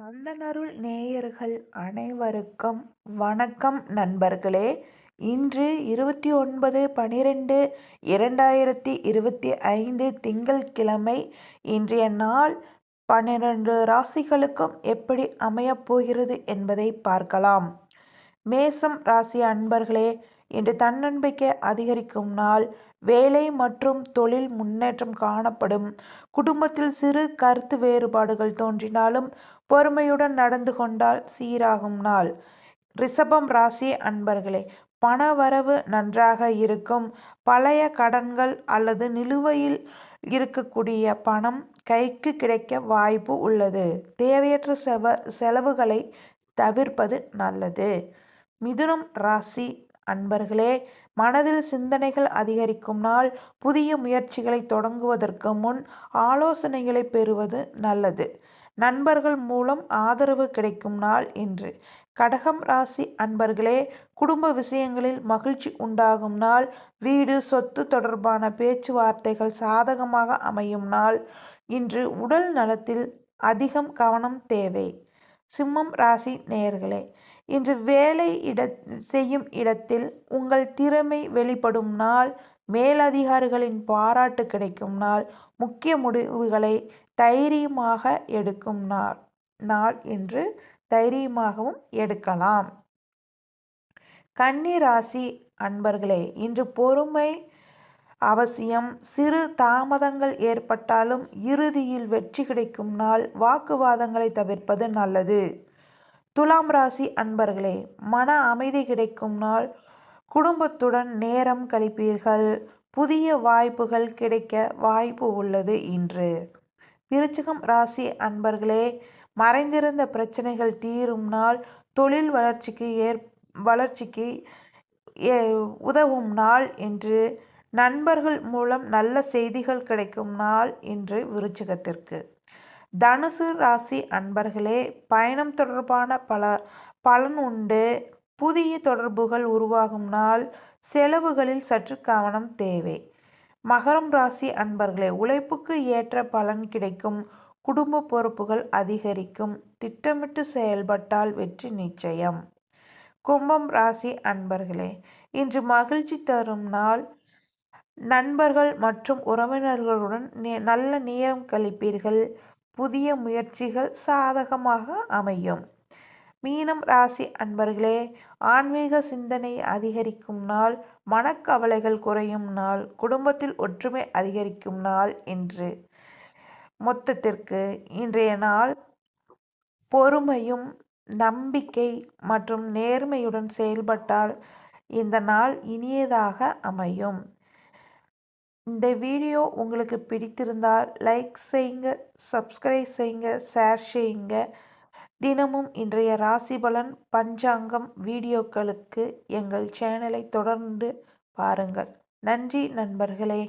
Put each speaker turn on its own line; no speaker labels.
கந்தனருள் நேயர்கள் அனைவருக்கும் வணக்கம் நண்பர்களே. இன்று இருபத்தி ஒன்பது பனிரெண்டு இரண்டாயிரத்தி இருபத்தி ஐந்து திங்கள்கிழமை. இன்றைய நாள் பன்னிரண்டு ராசிகளுக்கும் எப்படி அமையப் போகிறது என்பதை பார்க்கலாம். மேசம் ராசி அன்பர்களே இன்று தன்னம்பிக்கை அதிகரிக்கும் நாள். வேலை மற்றும் தொழில் முன்னேற்றம் காணப்படும். குடும்பத்தில் சிறு கருத்து வேறுபாடுகள் தோன்றினாலும் பொறுமையுடன் நடந்து கொண்டால் சீராகும் நாள். ரிஷபம் ராசி அன்பர்களே பண வரவு நன்றாக இருக்கும். பழைய கடன்கள் அல்லது நிலுவையில் இருக்கக்கூடிய பணம் கைக்கு கிடைக்க வாய்ப்பு உள்ளது. தேவையற்ற செவ செலவுகளை தவிர்ப்பது நல்லது. மிதுனம் ராசி அன்பர்களே மனதில் சிந்தனைகள் அதிகரிக்கும் நாள் புதிய முயற்சிகளை தொடங்குவதற்கு முன் ஆலோசனைகளை பெறுவது நல்லது. நண்பர்கள் மூலம் ஆதரவு கிடைக்கும் நாள் இன்று. கடகம் ராசி அன்பர்களே குடும்ப விஷயங்களில் மகிழ்ச்சி உண்டாகும் நாள் வீடு சொத்து தொடர்பான பேச்சுவார்த்தைகள் சாதகமாக அமையும் நாள். இன்று உடல் நலத்தில் அதிகம் கவனம் தேவை. சிம்மம் ராசி நேயர்களே இன்று வேலை இட செய்யும் இடத்தில் உங்கள் திறமை வெளிப்படும் நாள் மேலதிகாரிகளின் பாராட்டு கிடைக்கும் நாள் முக்கிய முடிவுகளை தைரியமாக எடுக்கும் நாள் நாள் என்று தைரியமாகவும் எடுக்கலாம். கன்னி ராசி அன்பர்களே இன்று பொறுமை அவசியம். சிறு தாமதங்கள் ஏற்பட்டாலும் இறுதியில் வெற்றி கிடைக்கும் நாள். வாக்குவாதங்களை தவிர்ப்பது நல்லது. துலாம் ராசி அன்பர்களே மன அமைதி கிடைக்கும் நாள். குடும்பத்துடன் நேரம் கழிப்பீர்கள். புதிய வாய்ப்புகள் கிடைக்க வாய்ப்பு உள்ளது இன்று. விருச்சிகம் ராசி அன்பர்களே மறைந்திருந்த பிரச்சனைகள் தீரும் நாள். தொழில் வளர்ச்சிக்கு ஏற் வளர்ச்சிக்கு உதவும் நாள் என்று நண்பர்கள் மூலம் நல்ல செய்திகள் கிடைக்கும் நாள் இன்று விருச்சிகத்திற்கு. தனுசு ராசி அன்பர்களே பயணம் தொடர்பான பல பலன் உண்டு. புதிய தொடர்புகள் உருவாகும் நாள். செலவுகளில் சற்று கவனம் தேவை. மகரம் ராசி அன்பர்களே உழைப்புக்கு ஏற்ற பலன் கிடைக்கும். குடும்ப பொறுப்புகள் அதிகரிக்கும். திட்டமிட்டு செயல்பட்டால் வெற்றி நிச்சயம். கும்பம் ராசி அன்பர்களே இன்று மகிழ்ச்சி தரும் நாள். நண்பர்கள் மற்றும் உறவினர்களுடன் நல்ல நேரம் கழிப்பீர்கள். புதிய முயற்சிகள் சாதகமாக அமையும். மீனம் ராசி அன்பர்களே ஆன்மீக சிந்தனை அதிகரிக்கும் நாள் மனக்கவலைகள் குறையும் நாள் குடும்பத்தில் ஒற்றுமை அதிகரிக்கும் நாள் என்று. மொத்தத்திற்கு இன்றைய நாள் பொறுமையும் நம்பிக்கை மற்றும் நேர்மையுடன் செயல்பட்டால் இந்த நாள் இனியதாக அமையும். இந்த வீடியோ உங்களுக்கு பிடித்திருந்தால் லைக் செய்யுங்க சப்ஸ்கிரைப் செய்யுங்க ஷேர் செய்யுங்க. தினமும் இன்றைய ராசி பலன் பஞ்சாங்கம் வீடியோக்களுக்கு எங்கள் சேனலை தொடர்ந்து பாருங்கள். நன்றி நண்பர்களே.